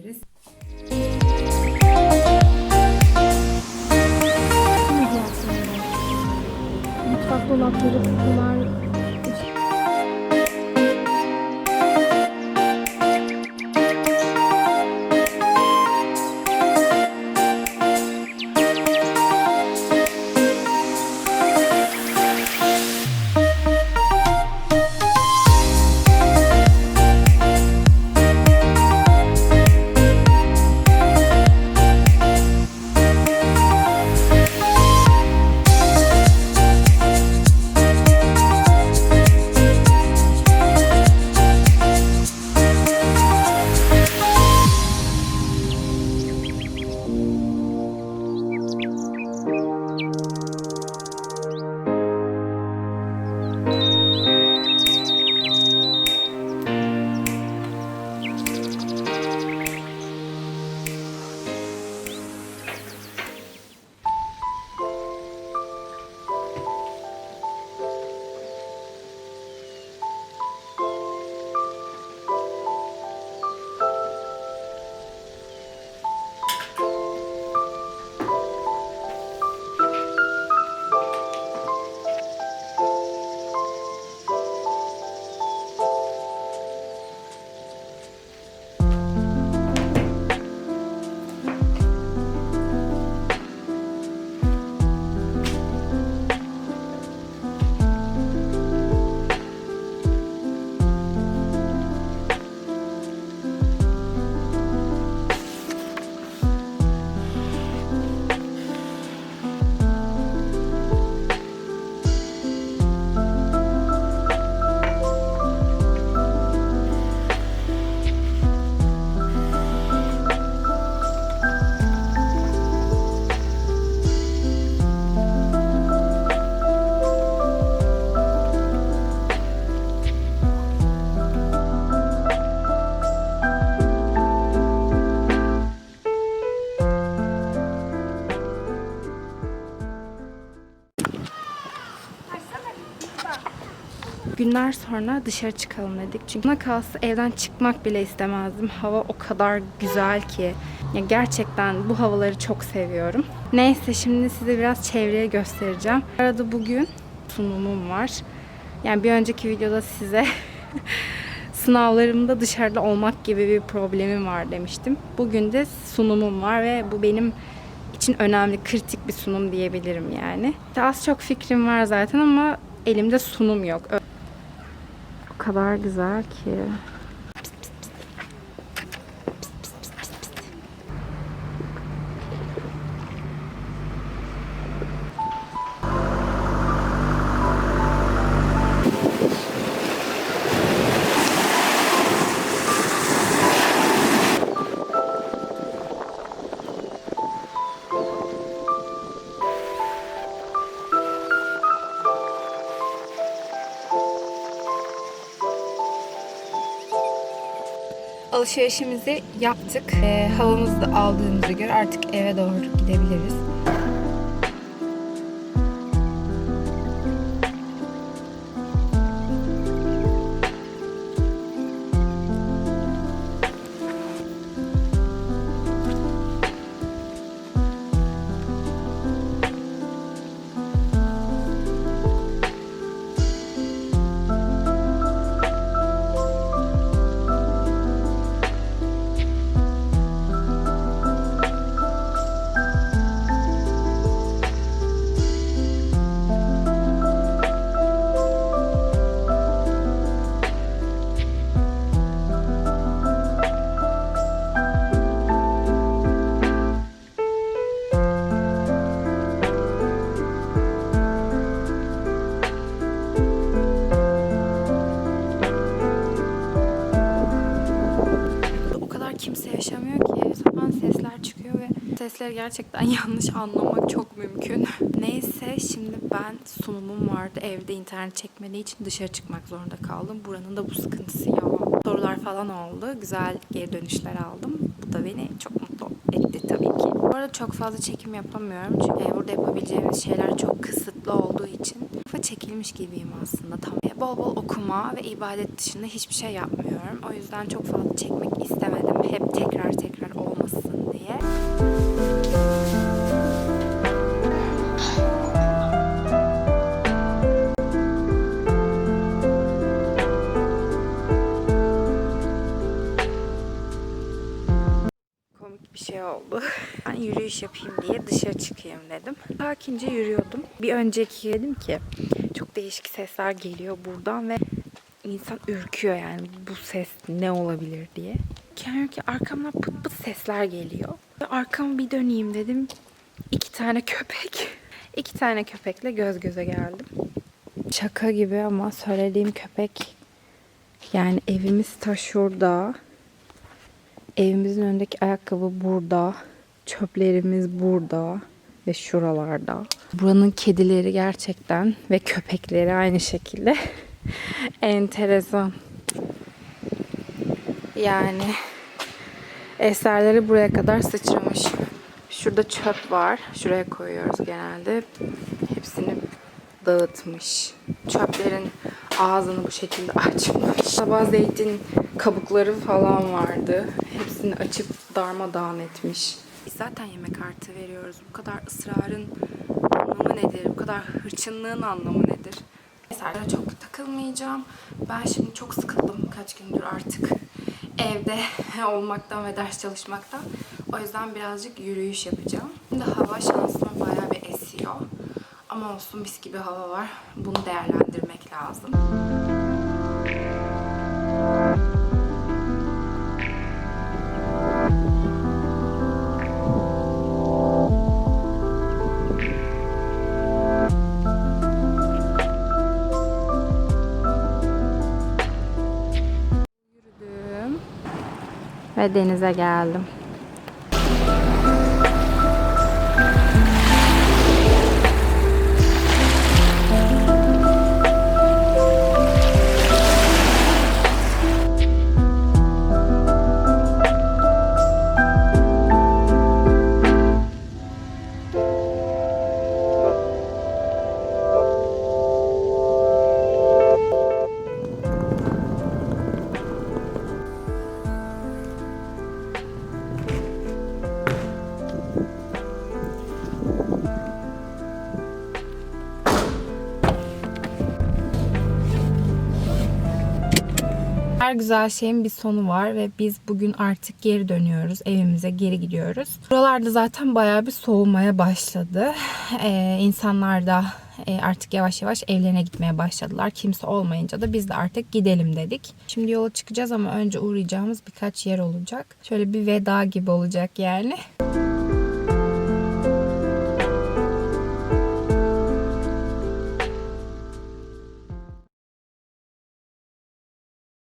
başlayabiliriz. Mutfak dolapları, kutular, Günler sonra dışarı çıkalım dedik. Çünkü buna kalsa evden çıkmak bile istemezdim. Hava o kadar güzel ki. Ya gerçekten bu havaları çok seviyorum. Neyse şimdi size biraz çevreyi göstereceğim. Arada bugün sunumum var. Yani bir önceki videoda size sınavlarımda dışarıda olmak gibi bir problemim var demiştim. Bugün de sunumum var ve bu benim için önemli, kritik bir sunum diyebilirim yani. Az çok fikrim var zaten ama elimde sunum yok. Kadar güzel ki. Alışverişimizi yaptık. Ee, havamızı da aldığımıza göre artık eve doğru gidebiliriz. Ve sesleri gerçekten yanlış anlamak çok mümkün. Neyse şimdi ben sunumum vardı. Evde internet çekmediği için dışarı çıkmak zorunda kaldım. Buranın da bu sıkıntısı ya. Sorular falan oldu. Güzel geri dönüşler aldım. Bu da beni çok mutlu etti tabii ki. Bu arada çok fazla çekim yapamıyorum. Çünkü burada yapabileceğimiz şeyler çok kısıtlı olduğu için tarafa çekilmiş gibiyim aslında tam. Bol bol okuma ve ibadet dışında hiçbir şey yapmıyorum. O yüzden çok fazla çekmek istemedim. Hep tekrar tekrar olmasın diye. komik bir şey oldu. Ben yürüyüş yapayım diye dışarı çıkayım dedim. Sakince yürüyordum. Bir önceki dedim ki çok değişik sesler geliyor buradan ve insan ürküyor yani bu ses ne olabilir diye. Kendim ki arkamdan pıt pıt sesler geliyor. Arkamı bir döneyim dedim. İki tane köpek. İki tane köpekle göz göze geldim. Şaka gibi ama söylediğim köpek yani evimiz ta şurada. Evimizin önündeki ayakkabı burada. Çöplerimiz burada ve şuralarda. Buranın kedileri gerçekten ve köpekleri aynı şekilde enteresan. Yani eserleri buraya kadar sıçramış. Şurada çöp var. Şuraya koyuyoruz genelde. Hepsini dağıtmış. Çöplerin ağzını bu şekilde açmış. Sabah zeytin kabukları falan vardı. Hepsini açıp darmadağın etmiş. Biz zaten yemek artı veriyoruz. Bu kadar ısrarın anlamı nedir? Bu kadar hırçınlığın anlamı nedir? Eserlere çok takılmayacağım. Ben şimdi çok sıkıldım kaç gündür artık evde olmaktan ve ders çalışmaktan. O yüzden birazcık yürüyüş yapacağım. Şimdi hava şansıma bayağı bir esiyor. Ama olsun mis gibi hava var. Bunu değerlendirmek lazım. Ve denize geldim. Her güzel şeyin bir sonu var ve biz bugün artık geri dönüyoruz. Evimize geri gidiyoruz. Buralarda zaten bayağı bir soğumaya başladı. Ee, insanlar da e, artık yavaş yavaş evlerine gitmeye başladılar. Kimse olmayınca da biz de artık gidelim dedik. Şimdi yola çıkacağız ama önce uğrayacağımız birkaç yer olacak. Şöyle bir veda gibi olacak yani.